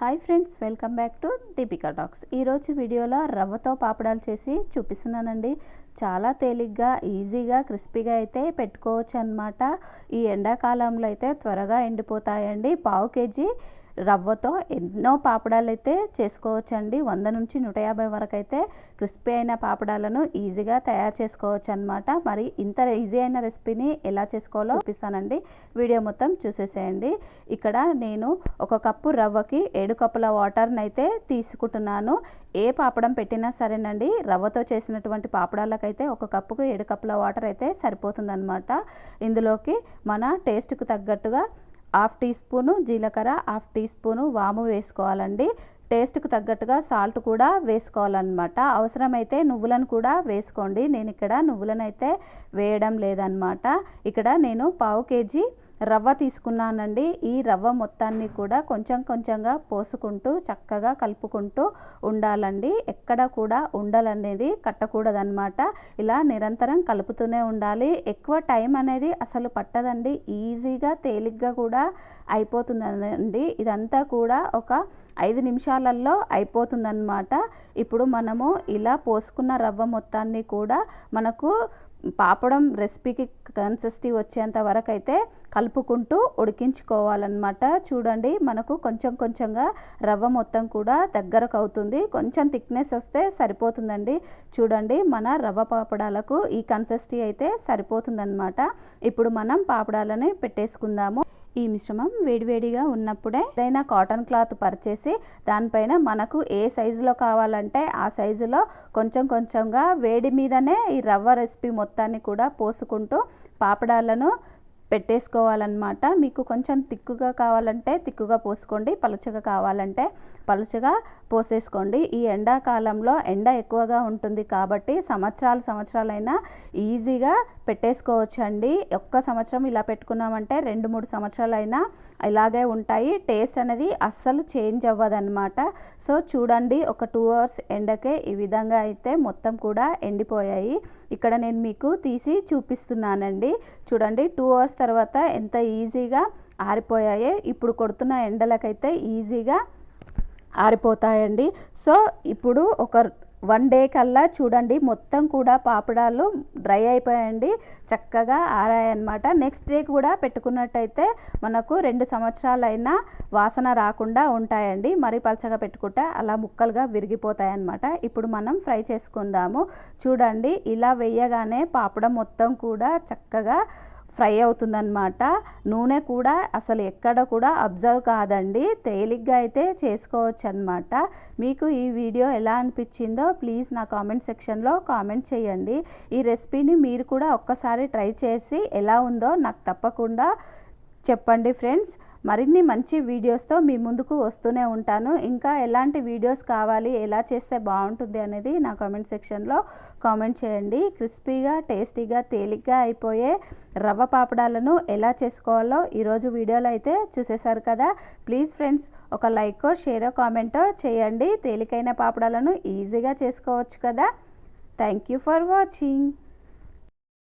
Hi friends welcome back to Deepika talks. ఈరోజు వీడియోలో రవ్వతో పాపడాలు చేసి చూపిస్తున్నానండి. చాలా తేలిగ్గా ఈజీగా క్రిస్పీగా అయితే పెట్టుకోవచ్చు అనమాట ఈ ఎండాకాలంలో అయితే త్వరగా ఎండిపోతాయండి. పావు కేజీ రవ్వతో ఎన్నో పాపడాలు అయితే చేసుకోవచ్చండి. వంద నుంచి నూట యాభై వరకు అయితే క్రిస్పీ అయిన పాపడాలను ఈజీగా తయారు చేసుకోవచ్చు అనమాట మరి ఇంత ఈజీ అయిన రెసిపీని ఎలా చేసుకోవాలో చూపిస్తానండి. వీడియో మొత్తం చూసేసేయండి. ఇక్కడ నేను ఒక కప్పు రవ్వకి ఏడు కప్పుల వాటర్ని అయితే తీసుకుంటున్నాను. ఏ పాపడం పెట్టినా సరేనండి రవ్వతో చేసినటువంటి పాపడాలకైతే ఒక కప్పుకు ఏడు కప్పుల వాటర్ అయితే సరిపోతుందన్నమాట. ఇందులోకి మన టేస్ట్కు తగ్గట్టుగా హాఫ్ టీ స్పూను జీలకర్ర హాఫ్ టీ స్పూను వాము వేసుకోవాలండి. టేస్ట్కి తగ్గట్టుగా సాల్ట్ కూడా వేసుకోవాలన్నమాట. అవసరమైతే నువ్వులను కూడా వేసుకోండి. నేను ఇక్కడ నువ్వులను అయితే వేయడం లేదనమాట ఇక్కడ నేను పావు కేజీ రవ్వ తీసుకున్నానండి. ఈ రవ్వ మొత్తాన్ని కూడా కొంచెం కొంచెంగా పోసుకుంటూ చక్కగా కలుపుకుంటూ ఉండాలండి. ఎక్కడ కూడా ఉండలనేది కట్టకూడదనమాట ఇలా నిరంతరం కలుపుతూనే ఉండాలి. ఎక్కువ టైం అనేది అసలు పట్టదండి. ఈజీగా తేలిగ్గా కూడా అయిపోతుందండి. ఇదంతా కూడా ఒక ఐదు నిమిషాలలో అయిపోతుందన్నమాట. ఇప్పుడు మనము ఇలా పోసుకున్న రవ్వ మొత్తాన్ని కూడా మనకు పాపడం రెసిపీకి కన్సిస్టీ వచ్చేంత వరకు అయితే కలుపుకుంటూ ఉడికించుకోవాలన్నమాట. చూడండి మనకు కొంచెం కొంచెంగా రవ్వ మొత్తం కూడా దగ్గరకు అవుతుంది. కొంచెం థిక్నెస్ వస్తే సరిపోతుందండి. చూడండి మన రవ్వ పాపడాలకు ఈ కన్సిస్టీ అయితే సరిపోతుందన్నమాట. ఇప్పుడు మనం పాపడాలని పెట్టేసుకుందాము. ఈ మిశ్రమం వేడివేడిగా ఉన్నప్పుడే ఏదైనా కాటన్ క్లాత్ పరిచేసి దానిపైన మనకు ఏ సైజులో కావాలంటే ఆ సైజులో కొంచెం కొంచెంగా వేడి మీదనే ఈ రవ్వ రెసిపీ మొత్తాన్ని కూడా పోసుకుంటూ పాపడాలను పెట్టేసుకోవాలన్నమాట. మీకు కొంచెం తిక్కుగా కావాలంటే తిక్కుగా పోసుకోండి పలుచగా కావాలంటే పలుచగా పోసేసుకోండి. ఈ ఎండాకాలంలో ఎండ ఎక్కువగా ఉంటుంది కాబట్టి సంవత్సరాలు సంవత్సరాలైనా ఈజీగా పెట్టేసుకోవచ్చండి. ఒక్క సంవత్సరం ఇలా పెట్టుకున్నామంటే రెండు మూడు సంవత్సరాలైనా ఇలాగే ఉంటాయి. టేస్ట్ అనేది అస్సలు చేంజ్ అవ్వదన్నమాట. సో చూడండి ఒక టూ అవర్స్ ఎండకే ఈ విధంగా అయితే మొత్తం కూడా ఎండిపోయాయి. ఇక్కడ నేను మీకు తీసి చూపిస్తున్నానండి. చూడండి టూ అవర్స్ తర్వాత ఎంత ఈజీగా ఆరిపోయాయో? ఇప్పుడు కొడుతున్న ఎండలకైతే ఈజీగా ఆరిపోతాయండి. సో ఇప్పుడు ఒక వన్ డే కల్లా చూడండి మొత్తం కూడా పాపడాలు డ్రై అయిపోయండి చక్కగా ఆరాయన్నమాట. నెక్స్ట్ డే కూడా పెట్టుకున్నట్టయితే మనకు రెండు సంవత్సరాలైనా వాసన రాకుండా ఉంటాయండి. మరి పలచగా పెట్టుకుంటే అలా ముక్కలుగా విరిగిపోతాయి అన్నమాట ఇప్పుడు మనం ఫ్రై చేసుకుందాము. చూడండి ఇలా వేయగానే పాపడం మొత్తం కూడా చక్కగా ఫ్రై అవుతుందన్నమాట. నూనె కూడా అసలు ఎక్కడ కూడా అబ్జర్వ్ కాదండి. తేలిగ్గా అయితే చేసుకోవచ్చు అనమాట మీకు ఈ వీడియో ఎలా అనిపించిందో ప్లీజ్ నా కామెంట్ సెక్షన్లో కామెంట్ చేయండి. ఈ రెసిపీని మీరు కూడా ఒక్కసారి ట్రై చేసి ఎలా ఉందో నాకు తప్పకుండా చెప్పండి ఫ్రెండ్స్. మరిన్ని మంచి వీడియోస్తో మీ ముందుకు వస్తూనే ఉంటాను. ఇంకా ఎలాంటి వీడియోస్ కావాలి ఎలా చేస్తే బాగుంటుంది అనేది నా కామెంట్ సెక్షన్లో కామెంట్ చేయండి. క్రిస్పీగా టేస్టీగా తేలిగ్గా అయిపోయే రవ్వ పాపడాలను ఎలా చేసుకోవాలో ఈరోజు వీడియోలో అయితే చూసేశారు కదా. ప్లీజ్ ఫ్రెండ్స్ ఒక లైకో షేరో కామెంటో చేయండి. తేలికైన పాపడాలను ఈజీగా చేసుకోవచ్చు కదా. Thank you for watching.